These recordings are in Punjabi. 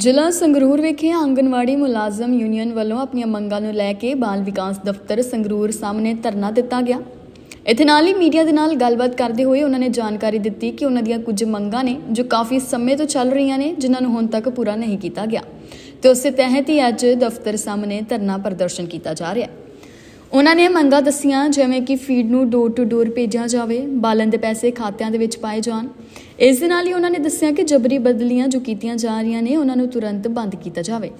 ਜ਼ਿਲ੍ਹਾ ਸੰਗਰੂਰ ਵਿਖੇ ਆਂਗਨਵਾੜੀ ਮੁਲਾਜ਼ਮ ਯੂਨੀਅਨ ਵੱਲੋਂ ਆਪਣੀਆਂ ਮੰਗਾਂ ਨੂੰ ਲੈ ਕੇ ਬਾਲ ਵਿਕਾਸ ਦਫ਼ਤਰ ਸੰਗਰੂਰ ਸਾਹਮਣੇ ਧਰਨਾ ਦਿੱਤਾ ਗਿਆ। ਇੱਥੇ ਨਾਲ ਹੀ ਮੀਡੀਆ ਦੇ ਨਾਲ ਗੱਲਬਾਤ ਕਰਦੇ ਹੋਏ ਉਹਨਾਂ ਨੇ ਜਾਣਕਾਰੀ ਦਿੱਤੀ ਕਿ ਉਹਨਾਂ ਦੀਆਂ ਕੁਝ ਮੰਗਾਂ ਨੇ, ਜੋ ਕਾਫੀ ਸਮੇਂ ਤੋਂ ਚੱਲ ਰਹੀਆਂ ਨੇ, ਜਿਨ੍ਹਾਂ ਨੂੰ ਹੁਣ ਤੱਕ ਪੂਰਾ ਨਹੀਂ ਕੀਤਾ ਗਿਆ। ਤੇ ਉਸੇ ਤਹਿਤ ਹੀ ਅੱਜ ਦਫ਼ਤਰ ਸਾਹਮਣੇ ਧਰਨਾ ਪ੍ਰਦਰਸ਼ਨ ਕੀਤਾ ਜਾ ਰਿਹਾ ਹੈ। ਉਹਨਾਂ ਨੇ ਮੰਗਾਂ ਦੱਸੀਆਂ, ਜਿਵੇਂ ਕਿ ਫੀਡ ਨੂੰ ਡੋਰ ਟੂ ਡੋਰ ਭੇਜਿਆ ਜਾਵੇ, ਬਾਲਣ ਦੇ ਪੈਸੇ ਖਾਤਿਆਂ ਦੇ ਵਿੱਚ ਪਾਏ ਜਾਣ। ਇਸ ਦੇ ਨਾਲ ਹੀ ਉਹਨਾਂ ਨੇ ਦੱਸਿਆ ਕਿ ਜਬਰੀ ਬਦਲੀਆਂ ਜੋ ਕੀਤੀਆਂ ਜਾ ਰਹੀਆਂ ਨੇ, ਉਹਨਾਂ ਨੂੰ ਤੁਰੰਤ ਬੰਦ ਕੀਤਾ ਜਾਵੇ।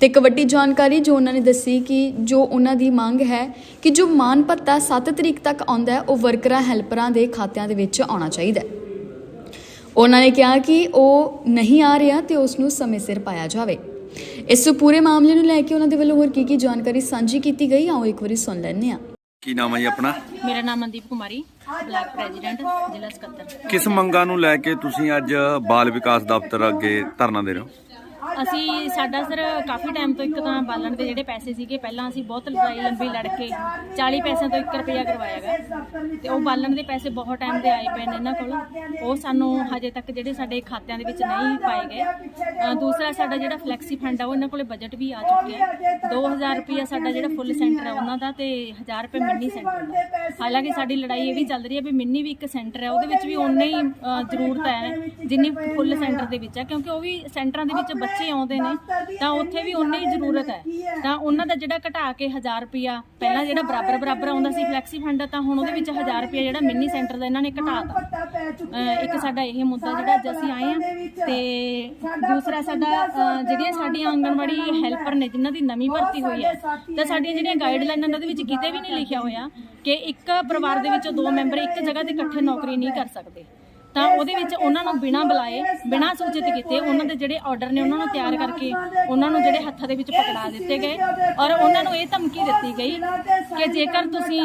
ਤੇ ਇੱਕ ਵੱਡੀ ਜਾਣਕਾਰੀ ਜੋ ਉਹਨਾਂ ਨੇ ਦੱਸੀ ਕਿ ਜੋ ਉਹਨਾਂ ਦੀ ਮੰਗ ਹੈ ਕਿ ਜੋ ਮਾਨ ਭੱਤਾ 7 ਤਰੀਕ ਤੱਕ ਆਉਂਦਾ ਹੈ, ਉਹ ਵਰਕਰਾਂ, ਹੈਲਪਰਾਂ ਦੇ ਖਾਤਿਆਂ ਦੇ ਵਿੱਚ ਆਉਣਾ ਚਾਹੀਦਾ ਹੈ। ਉਹਨਾਂ ਨੇ ਕਿਹਾ ਕਿ ਉਹ ਨਹੀਂ ਆ ਰਿਹਾ ਤੇ ਉਸ ਨੂੰ ਸਮੇਂ ਸਿਰ ਪਾਇਆ ਜਾਵੇ। ਇਸ ਪੂਰੇ ਮਾਮਲੇ ਨੂੰ ਲੈ ਕੇ ਉਹਨਾਂ ਦੇ ਵੱਲੋਂ ਹੋਰ ਕੀ ਕੀ ਜਾਣਕਾਰੀ ਸਾਂਝੀ ਕੀਤੀ ਗਈ? ਆਓ ਇੱਕ ਵਾਰੀ ਸੁਣ ਲੈਂਦੇ ਹਾਂ। ਕੀ ਨਾਮ ਹੈ ਜੀ ਆਪਣਾ? ਮੇਰਾ ਨਾਮ ਮਨਦੀਪ ਕੁਮਾਰੀ ਬਲਾਕ ਪ੍ਰੈਜ਼ੀਡੈਂਟ ਜ਼ਿਲ੍ਹਾ ਸਕੱਤਰ। ਕਿਸ ਮੰਗਾਂ ਨੂੰ ਲੈ ਕੇ ਤੁਸੀਂ ਅੱਜ ਬਾਲ ਵਿਕਾਸ ਦਫ਼ਤਰ ਅੱਗੇ ਧਰਨਾ ਦੇ ਰਹੇ ਹੋ? ਅਸੀਂ ਸਾਡਾ ਸਰ ਕਾਫੀ ਟਾਈਮ ਤੋਂ ਇੱਕ ਤਾਂ ਬਾਲਣ ਦੇ ਜਿਹੜੇ ਪੈਸੇ ਸੀਗੇ ਪਹਿਲਾਂ ਅਸੀਂ ਬਹੁਤ ਲੜਾਈ ਲੰਬੀ ਲੜ ਕੇ 40 ਪੈਸਿਆਂ ਤੋਂ 1 ਰੁਪਿਆ ਕਰਵਾਇਆਗਾ ਤੇ ਉਹ ਬਾਲਣ ਦੇ ਪੈਸੇ ਬਹੁਤ ਟਾਈਮ ਦੇ ਆਏ ਪਏ ਨੇ ਇਹਨਾਂ ਕੋਲ। ਉਹ ਸਾਨੂੰ ਹਜੇ ਤੱਕ ਜਿਹੜੇ ਸਾਡੇ ਖਾਤਿਆਂ ਦੇ ਵਿੱਚ ਨਹੀਂ ਪਾਏ ਗਏ। ਅ, ਦੂਸਰਾ ਸਾਡਾ ਜਿਹੜਾ ਫਲੈਕਸੀ ਫੰਡ ਆ ਉਹ ਇਹਨਾਂ ਕੋਲੇ ਬਜਟ ਵੀ ਆ ਚੁੱਕਿਆ 2000 ਰੁਪਿਆ ਸਾਡਾ ਜਿਹੜਾ ਫੁੱਲ ਸੈਂਟਰ ਆ ਉਹਨਾਂ ਦਾ ਤੇ 1000 ਰੁਪਏ ਮਿੰਨੀ ਸੈਂਟਰ ਦਾ ਹਾਲਾਂਕਿ ਸਾਡੀ ਲੜਾਈ ਇਹ ਵੀ ਚੱਲ ਰਹੀ ਹੈ ਵੀ ਮਿੰਨੀ ਵੀ ਇੱਕ ਸੈਂਟਰ ਹੈ ਉਹਦੇ ਵਿੱਚ ਵੀ ਉਨੇ ਹੀ ਅ, ਜ਼ਰੂਰਤ ਹੈ ਜਿੰਨੀ ਫੁੱਲ ਸੈਂਟਰ ਦੇ ਵਿੱਚ ਹੈ ਕਿਉਂਕਿ ਉਹ ਵੀ ਸੈਂਟਰਾਂ ਦੇ ਵਿੱਚ ਬੱਚੇ ਆਉਂਦੇ ਨੇ ਤਾਂ ਉੱਥੇ ਵੀ ਉਨੀ ਹੀ ਜ਼ਰੂਰਤ ਹੈ। ਤਾਂ ਉਹਨਾਂ ਦਾ ਜਿਹੜਾ ਘਟਾ ਕੇ 1000 ਰੁਪਿਆ ਪਹਿਲਾਂ ਜਿਹੜਾ ਬਰਾਬਰ ਬਰਾਬਰ ਆਉਂਦਾ ਸੀ ਫਲੈਕਸੀ ਫੰਡ ਤਾਂ ਹੁਣ ਉਹਦੇ ਵਿੱਚ 1000 ਰੁਪਿਆ ਜਿਹੜਾ ਮਿੰਨੀ ਸੈਂਟਰ ਦਾ ਇਹਨਾਂ ਨੇ ਘਟਾਤਾ ਇੱਕ ਸਾਡਾ ਇਹ ਮੁੱਦਾ ਜਿਹੜਾ ਅੱਜ ਅਸੀਂ ਆਏ ਆ ਤੇ ਦੂਸਰਾ ਸਾਡਾ ਜਿਹੜੀਆਂ ਸਾਡੀਆਂ ਆਂਗਣਵਾੜੀ ਹੈਲਪਰ ਨੇ ਜਿਨ੍ਹਾਂ ਦੀ ਨਵੀਂ ਭਰਤੀ ਹੋਈ ਹੈ ਤਾਂ ਸਾਡੀਆਂ ਜਿਹੜੀਆਂ ਗਾਈਡਲਾਈਨਾਂ ਨੇ ਉਹਦੇ ਵਿੱਚ ਕਿਤੇ ਵੀ ਨਹੀਂ ਲਿਖਿਆ ਹੋਇਆ ਕਿ ਇੱਕ ਪਰਿਵਾਰ ਦੇ ਵਿੱਚੋਂ ਦੋ ਮੈਂਬਰ ਇੱਕ ਜਗ੍ਹਾ ਤੇ ਇਕੱਠੇ ਨੌਕਰੀ ਨਹੀਂ ਕਰ ਸਕਦੇ। ਤਾਂ ਉਹਦੇ ਵਿੱਚ ਉਹਨਾਂ ਨੂੰ ਬਿਨਾਂ ਬੁਲਾਏ ਬਿਨਾਂ ਸੂਚਿਤ ਕੀਤੇ ਉਹਨਾਂ ਦੇ ਜਿਹੜੇ ਆਰਡਰ ਨੇ ਉਹਨਾਂ ਨੂੰ ਤਿਆਰ ਕਰਕੇ ਉਹਨਾਂ ਨੂੰ ਜਿਹੜੇ ਹੱਥਾਂ ਦੇ ਵਿੱਚ ਪਕੜਾ ਦਿੱਤੇ ਗਏ ਔਰ ਉਹਨਾਂ ਨੂੰ ਇਹ ਧਮਕੀ ਦਿੱਤੀ ਗਈ ਕਿ ਜੇਕਰ ਤੁਸੀਂ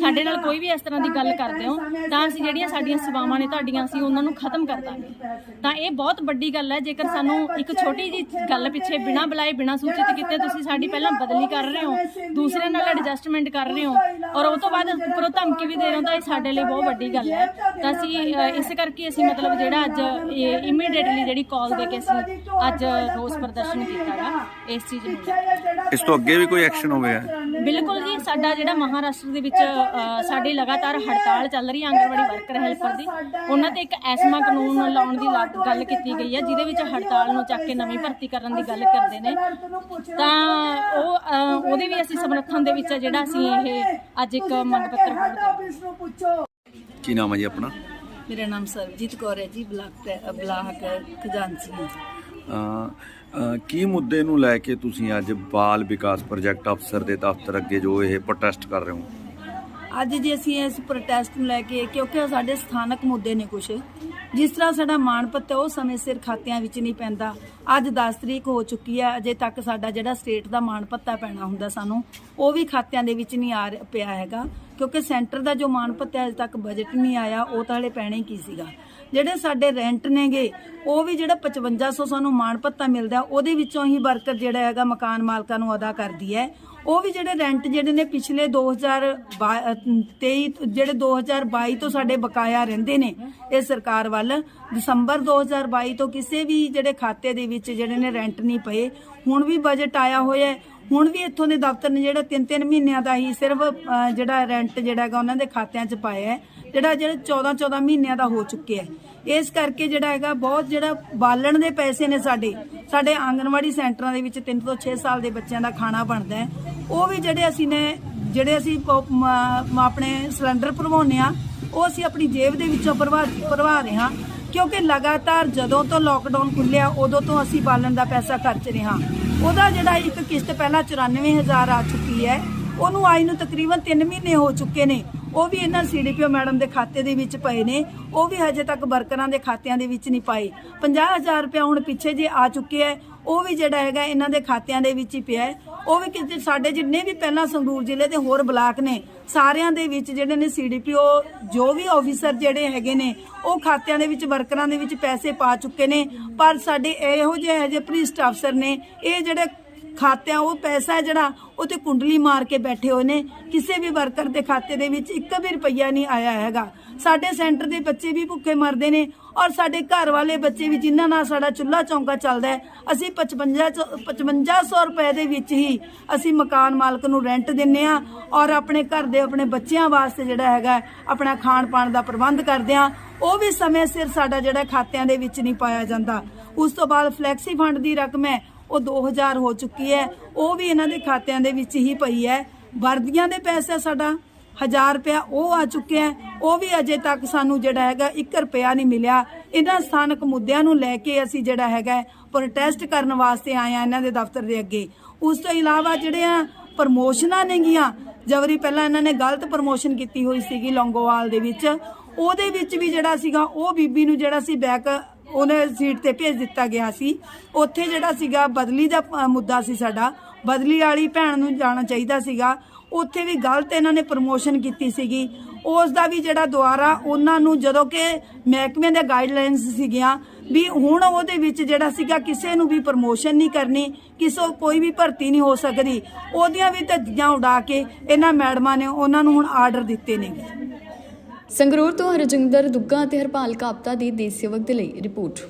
ਸਾਡੇ ਨਾਲ ਕੋਈ ਵੀ ਇਸ ਤਰ੍ਹਾਂ ਦੀ ਗੱਲ ਕਰਦੇ ਹੋ ਤਾਂ ਅਸੀਂ ਜਿਹੜੀਆਂ ਸਾਡੀਆਂ ਸੇਵਾਵਾਂ ਨੇ ਤੁਹਾਡੀਆਂ ਅਸੀਂ ਉਹਨਾਂ ਨੂੰ ਖਤਮ ਕਰ ਦਾਂਗੇ। ਤਾਂ ਇਹ ਬਹੁਤ ਵੱਡੀ ਗੱਲ ਹੈ ਜੇਕਰ ਸਾਨੂੰ ਇੱਕ ਛੋਟੀ ਜੀ ਗੱਲ ਪਿੱਛੇ ਬਿਨਾਂ ਬੁਲਾਏ ਬਿਨਾਂ ਸੂਚਿਤ ਕੀਤੇ ਤੁਸੀਂ ਸਾਡੀ ਪਹਿਲਾਂ ਬਦਲੀ ਕਰ ਰਹੇ ਹੋ ਦੂਸਰੇ ਨਾਲ ਐਡਜਸਟਮੈਂਟ ਕਰ ਰਹੇ ਹੋ। ਔਰ ਉਹ ਤੋਂ ਬਾਅਦ ਉੱਪਰੋਂ ਧਮਕੀ ਵੀ ਦੇ ਰਹੇ ਹੋ ਤਾਂ ਇਹ ਸਾਡੇ ਲਈ ਬਹੁਤ ਵੱਡੀ ਗੱਲ ਹੈ। ਤਾਂ ਅਸੀਂ ਇਸ ਕਰਕੇ ਅਸੀਂ ਮਤਲਬ ਜਿਹੜਾ ਅੱਜ ਇਮੀਡੀਏਟਲੀ ਜਿਹੜੀ ਕਾਲ ਦੇ ਕੇ ਅਸੀਂ ਅੱਜ ਰੋਸ ਪ੍ਰਦਰਸ਼ਨ ਕੀਤਾਗਾ ਇਸ ਚੀਜ਼ ਨੂੰ। ਇਸ ਤੋਂ ਅੱਗੇ ਵੀ ਕੋਈ ਐਕਸ਼ਨ ਹੋਵੇ ਬਿਲਕੁਲ ਜੀ ਸਾਡਾ ਜਿਹੜਾ ਮਹਾਰਾਸ਼ਟਰ ਦੇ ਵਿੱਚ ਅ, ਸਾਡੀ ਲਗਾਤਾਰ ਹੜਤਾਲ ਚੱਲ ਰਹੀ ਹੈ ਆਂਗਣਵਾੜੀ ਵਰਕਰ ਹੈਲਪਰ ਦੀ। ਉਹਨਾਂ ਤੇ ਇੱਕ ਐਸਮਾ ਕਾਨੂੰਨ ਲਾਉਣ ਦੀ ਲਾ- ਗੱਲ ਕੀਤੀ ਗਈ ਹੈ ਜਿਹਦੇ ਵਿੱਚ ਹੜਤਾਲ ਨੂੰ ਚੱਕ ਕੇ ਨਵੀਂ ਭਰਤੀ ਕਰਨ ਦੀ ਗੱਲ ਕਰਦੇ ਨੇ। ਤਾਂ ਉਹ ਅ, ਉਹਦੇ ਵੀ ਅਸੀਂ ਸਮਰਥਨ ਦੇ ਵਿੱਚ ਜਿਹੜਾ ਅਸੀਂ ਇਹ ਅੱਜ ਇੱਕ ਮੰਗ ਪੱਤਰ ਕੀ ਨਾਮ ਹੈ ਜੀ ਆਪਣਾ? ਮੇਰਾ ਨਾਮ ਸਰਬਜੀਤ ਕੌਰ ਹੈ ਜੀ ਬਲਾਕ ਬਲਾਕ ਖਜ਼ਾਨਸੀ। ਹਾਂ ਕੀ ਮੁੱਦੇ ਨੂੰ ਲੈ ਕੇ ਤੁਸੀਂ ਅੱਜ ਬਾਲ ਵਿਕਾਸ ਪ੍ਰੋਜੈਕਟ ਅਫਸਰ ਦੇ ਦਫ਼ਤਰ ਅੱਗੇ ਜੋ ਇਹ ਪ੍ਰੋਟੈਸਟ ਕਰ ਰਹੇ ਹੋ? ਅੱਜ ਜੇ ਅਸੀਂ ਇਸ ਪ੍ਰੋਟੈਸਟ ਨੂੰ ਲੈ ਕੇ, ਕਿਉਂਕਿ ਸਾਡੇ ਸਥਾਨਕ ਮੁੱਦੇ ਨੇ ਕੁਝ ਜਿਸ ਤਰ੍ਹਾਂ ਸਾਡਾ ਮਾਣ ਪੱਤਾ ਉਹ ਸਮੇਂ ਸਿਰ ਖਾਤਿਆਂ ਵਿੱਚ ਨਹੀਂ ਪੈਂਦਾ। ਅੱਜ 10 ਤਰੀਕ ਹੋ ਚੁੱਕੀ ਹੈ, ਅਜੇ ਤੱਕ ਸਾਡਾ ਜਿਹੜਾ ਸਟੇਟ ਦਾ ਮਾਣ ਪੱਤਾ ਪੈਣਾ ਹੁੰਦਾ ਸਾਨੂੰ, ਉਹ ਵੀ ਖਾਤਿਆਂ ਦੇ ਵਿੱਚ ਨਹੀਂ ਆ ਰਿਹਾ- ਪਿਆ ਹੈਗਾ। ਕਿਉਂਕਿ ਸੈਂਟਰ ਦਾ ਜੋ ਮਾਣ ਪੱਤਾ ਅਜੇ ਤੱਕ ਬਜਟ ਨਹੀਂ ਆਇਆ, ਉਹ ਤਾਂ ਹਲੇ ਪੈਣਾ ਹੀ ਕੀ ਸੀਗਾ। ਜਿਹੜੇ ਸਾਡੇ ਰੈਂਟ ਨੇਗੇ, ਉਹ ਵੀ ਜਿਹੜਾ 5500 ਸਾਨੂੰ ਮਾਣ ਭੱਤਾ ਮਿਲਦਾ, ਉਹਦੇ ਵਿੱਚੋਂ ਹੀ ਵਰਕਰ ਜਿਹੜਾ ਹੈਗਾ ਮਕਾਨ ਮਾਲਕਾਂ ਨੂੰ ਅਦਾ ਕਰਦੀ ਹੈ। ਉਹ ਵੀ ਜਿਹੜੇ ਰੈਂਟ ਜਿਹੜੇ ਨੇ ਪਿਛਲੇ 2023 ਜਿਹੜੇ 2022 ਤੋਂ ਸਾਡੇ ਬਕਾਇਆ ਰਹਿੰਦੇ ਨੇ ਇਹ ਸਰਕਾਰ ਵੱਲ, ਦਸੰਬਰ 2022 ਤੋਂ ਕਿਸੇ ਵੀ ਜਿਹੜੇ ਖਾਤੇ ਦੇ ਵਿੱਚ ਜਿਹੜੇ ਨੇ ਰੈਂਟ ਨਹੀਂ ਪਏ, ਹੁਣ ਵੀ ਬਜਟ ਆਇਆ ਹੋਇਆ ਹੈ। ਹੁਣ ਵੀ ਇੱਥੋਂ ਦੇ ਦਫ਼ਤਰ ਨੇ ਜਿਹੜਾ 3-3 ਮਹੀਨਿਆਂ ਦਾ ਹੀ ਸਿਰਫ ਜਿਹੜਾ ਰੈਂਟ ਜਿਹੜਾ ਹੈਗਾ ਉਹਨਾਂ ਦੇ ਖਾਤਿਆਂ 'ਚ ਪਾਇਆ ਹੈ, ਜਿਹੜਾ ਜਿਹੜਾ 14-14 ਮਹੀਨਿਆਂ ਦਾ ਹੋ ਚੁੱਕਿਆ ਹੈ। ਇਸ ਕਰਕੇ ਜਿਹੜਾ ਹੈਗਾ, ਬਹੁਤ ਜਿਹੜਾ ਬਾਲਣ ਦੇ ਪੈਸੇ ਨੇ ਸਾਡੇ ਸਾਡੇ ਆਂਗਨਵਾੜੀ ਸੈਂਟਰਾਂ ਦੇ ਵਿੱਚ 3 ਤੋਂ 6 ਸਾਲ ਦੇ ਬੱਚਿਆਂ ਦਾ ਖਾਣਾ ਬਣਦਾ ਹੈ। ਉਹ ਵੀ ਜਿਹੜੇ ਅਸੀਂ ਨੇ, ਜਿਹੜੇ ਅਸੀਂ ਆਪਣੇ ਸਿਲੰਡਰ ਭਰਵਾਉਂਦੇ ਆ ਉਹ ਅਸੀਂ ਆਪਣੀ ਜੇਬ ਦੇ ਵਿੱਚੋਂ ਭਰਵਾ ਭਰਵਾ ਰਹੇ ਹਾਂ। ਕਿਉਂਕਿ ਲਗਾਤਾਰ ਜਦੋਂ ਤੋਂ ਲੋਕਡਾਊਨ ਖੁੱਲਿਆ, ਉਦੋਂ ਤੋਂ ਅਸੀਂ ਬਾਲਣ ਦਾ ਪੈਸਾ ਖਰਚ ਰਹੇ ਹਾਂ। ਉਹਦਾ ਜਿਹੜਾ ਇੱਕ ਕਿਸ਼ਤ ਪਹਿਲਾਂ 94000 ਆ ਚੁੱਕੀ ਹੈ, ਉਹਨੂੰ ਆਈ ਨੂੰ ਤਕਰੀਬਨ 3 ਮਹੀਨੇ ਹੋ ਚੁੱਕੇ ਨੇ। ਉਹ ਵੀ ਇਹਨਾਂ ਸੀਡੀਪੀਓ ਮੈਡਮ ਦੇ ਖਾਤੇ ਦੇ ਵਿੱਚ ਪਏ ਨੇ। ਉਹ ਵੀ ਹਜੇ ਤੱਕ ਵਰਕਰਾਂ ਦੇ ਖਾਤਿਆਂ ਦੇ ਵਿੱਚ ਨਹੀਂ ਪਾਏ। 50000 ਰੁਪਏ ਹੁਣ ਪਿੱਛੇ ਜੇ ਆ ਚੁੱਕੇ ਹੈ ਉਹ ਵੀ ਜਿਹੜਾ ਹੈਗਾ ਇਹਨਾਂ ਦੇ ਖਾਤਿਆਂ ਦੇ ਵਿੱਚ ਹੀ ਪਿਆ ਹੈ ਉਹ ਵੀ ਕਿਤੇ ਸਾਡੇ ਜਿੰਨੇ ਵੀ ਪਹਿਲਾਂ ਸੰਗਰੂਰ ਜ਼ਿਲ੍ਹੇ ਦੇ ਹੋਰ ਬਲਾਕ ਨੇ, ਸਾਰਿਆਂ ਦੇ ਵਿੱਚ ਜਿਹੜੇ ਨੇ ਸੀਡੀਪੀਓ ਜੋ ਵੀ ਆਫੀਸਰ ਜਿਹੜੇ ਹੈਗੇ ਨੇ, ਉਹ ਖਾਤਿਆਂ ਦੇ ਵਿੱਚ ਵਰਕਰਾਂ ਦੇ ਵਿੱਚ ਪੈਸੇ ਪਾ ਚੁੱਕੇ ਨੇ। ਪਰ ਸਾਡੇ ਇਹੋ ਜਿਹੇ ਹਜੇ ਪ੍ਰੀਸਟ ਅਫਸਰ ਨੇ, ਇਹ ਜਿਹੜੇ ਖਾਤਿਆਂ, ਉਹ ਪੈਸਾ ਜਿਹੜਾ ਉਹ ਤੇ ਕੁੰਡਲੀ ਮਾਰ ਕੇ ਬੈਠੇ ਹੋਏ ਨੇ। ਕਿਸੇ ਵੀ ਵਰਕਰ ਦੇ ਖਾਤੇ ਦੇ ਵਿੱਚ ਇੱਕ ਵੀ ਰੁਪਈਆ ਨਹੀਂ ਆਇਆ ਹੈਗਾ। ਸਾਡੇ ਸੈਂਟਰ ਦੇ ਬੱਚੇ ਵੀ ਭੁੱਖੇ ਮਰਦੇ ਨੇ ਔਰ ਸਾਡੇ ਘਰ ਵਾਲੇ ਬੱਚੇ ਵੀ ਜਿਨ੍ਹਾਂ ਨਾਲ ਸਾਡਾ ਚੁੱਲ੍ਹਾ ਚੌਂਕਾ ਚੱਲਦਾ ਹੈ, ਅਸੀਂ 55 ਚ- 5500 ਰੁਪਏ ਦੇ ਵਿੱਚ ਹੀ ਅਸੀਂ ਮਕਾਨ ਮਾਲਕ ਨੂੰ ਰੈਂਟ ਦਿੰਨੇ ਆ ਔਰ ਆਪਣੇ ਘਰ ਦੇ ਆਪਣੇ ਬੱਚਿਆਂ ਵਾਸਤੇ ਜਿਹੜਾ ਹੈਗਾ, ਆਪਣਾ ਖਾਣ ਪਾਣ ਦਾ ਪ੍ਰਬੰਧ ਕਰਦੇ ਆ ਉਹ ਵੀ ਸਮੇਂ ਸਿਰ ਸਾਡਾ ਜਿਹੜਾ ਖਾਤਿਆਂ ਦੇ ਵਿੱਚ ਨਹੀਂ ਪਾਇਆ ਜਾਂਦਾ। ਉਸ ਤੋਂ ਬਾਅਦ ਫਲੈਕਸੀ ਫੰਡ ਦੀ ਰਕਮ ਹੈ। ਉਹ 2000 ਹੋ ਚੁੱਕੀ ਹੈ। ਉਹ ਵੀ ਇਹਨਾਂ ਦੇ ਖਾਤਿਆਂ ਦੇ ਵਿੱਚ ਹੀ ਪਈ ਹੈ। ਵਰਦੀਆਂ ਦੇ ਪੈਸੇ ਸਾਡਾ 1000 ਰੁਪਇਆ ਉਹ ਆ ਚੁੱਕਿਆ ਉਹ ਵੀ ਅਜੇ ਤੱਕ ਸਾਨੂੰ ਜਿਹੜਾ ਹੈਗਾ 1 ਰੁਪਇਆ ਨਹੀਂ ਮਿਲਿਆ। ਇਹਨਾਂ ਸਥਾਨਕ ਮੁੱਦਿਆਂ ਨੂੰ ਲੈ ਕੇ ਅਸੀਂ ਜਿਹੜਾ ਹੈਗਾ ਪ੍ਰੋਟੈਸਟ ਕਰਨ ਵਾਸਤੇ ਆਏ ਆ ਇਹਨਾਂ ਦੇ ਦਫ਼ਤਰ ਦੇ ਅੱਗੇ। ਉਸ ਤੋਂ ਇਲਾਵਾ ਜਿਹੜੇ ਆ ਪ੍ਰਮੋਸ਼ਨਾਂ ਨੇਗੀਆਂ ਜਵਰੀ ਪਹਿਲਾਂ ਇਹਨਾਂ ਨੇ ਗਲਤ ਪ੍ਰਮੋਸ਼ਨ ਕੀਤੀ ਹੋਈ ਸੀਗੀ ਲੌਂਗੋਵਾਲ ਦੇ ਵਿੱਚ, ਉਹਦੇ ਵਿੱਚ ਵੀ ਜਿਹੜਾ ਸੀਗਾ, ਉਹ ਬੀਬੀ ਨੂੰ ਜਿਹੜਾ ਸੀ ਬੈਕ ਉਹਨੇ ਸੀਟ ਤੇ ਭੇਜ ਦਿੱਤਾ ਗਿਆ ਸੀ। ਉੱਥੇ ਜਿਹੜਾ ਸੀਗਾ ਬਦਲੀ ਦਾ ਅ, ਮੁੱਦਾ ਸੀ ਸਾਡਾ। ਬਦਲੀ ਵਾਲੀ ਭੈਣ ਨੂੰ ਜਾਣਾ ਚਾਹੀਦਾ ਸੀਗਾ। ਉੱਥੇ ਵੀ ਗਲਤ ਇਹਨਾਂ ਨੇ ਪ੍ਰਮੋਸ਼ਨ ਕੀਤੀ ਸੀਗੀ। ਉਸ ਦਾ ਵੀ ਜਿਹੜਾ ਦੁਆਰਾ ਉਹਨਾਂ ਨੂੰ ਜਦੋਂ ਕਿ ਮਹਿਕਮੇ ਦੇ ਗਾਈਡਲਾਈਨਸ ਸੀਗੀਆਂ ਵੀ ਹੁਣ ਉਹਦੇ ਵਿੱਚ ਜਿਹੜਾ ਸੀਗਾ ਕਿਸੇ ਨੂੰ ਵੀ ਪ੍ਰਮੋਸ਼ਨ ਨਹੀਂ ਕਰਨੀ ਕਿਸੇ ਕੋਈ ਵੀ ਭਰਤੀ ਨਹੀਂ ਹੋ ਸਕਦੀ। ਉਹਦੀਆਂ ਵੀ ਧੱਜੀਆਂ ਉਡਾ ਕੇ ਇਹਨਾਂ ਮੈਡਮਾਂ ਨੇ ਉਹਨਾਂ ਨੂੰ ਹੁਣ ਆਰਡਰ ਦਿੱਤੇ ਨੇਗੇ ਸੰਗਰੂਰ ਤੋਂ ਹਰਜਿੰਦਰ ਦੁੱਗਾ ਅਤੇ ਹਰਪਾਲ ਕਾਪਤਾ ਦੀ ਦੇਸ਼ ਸੇਵਕ ਦੇ ਲਈ ਰਿਪੋਰਟ।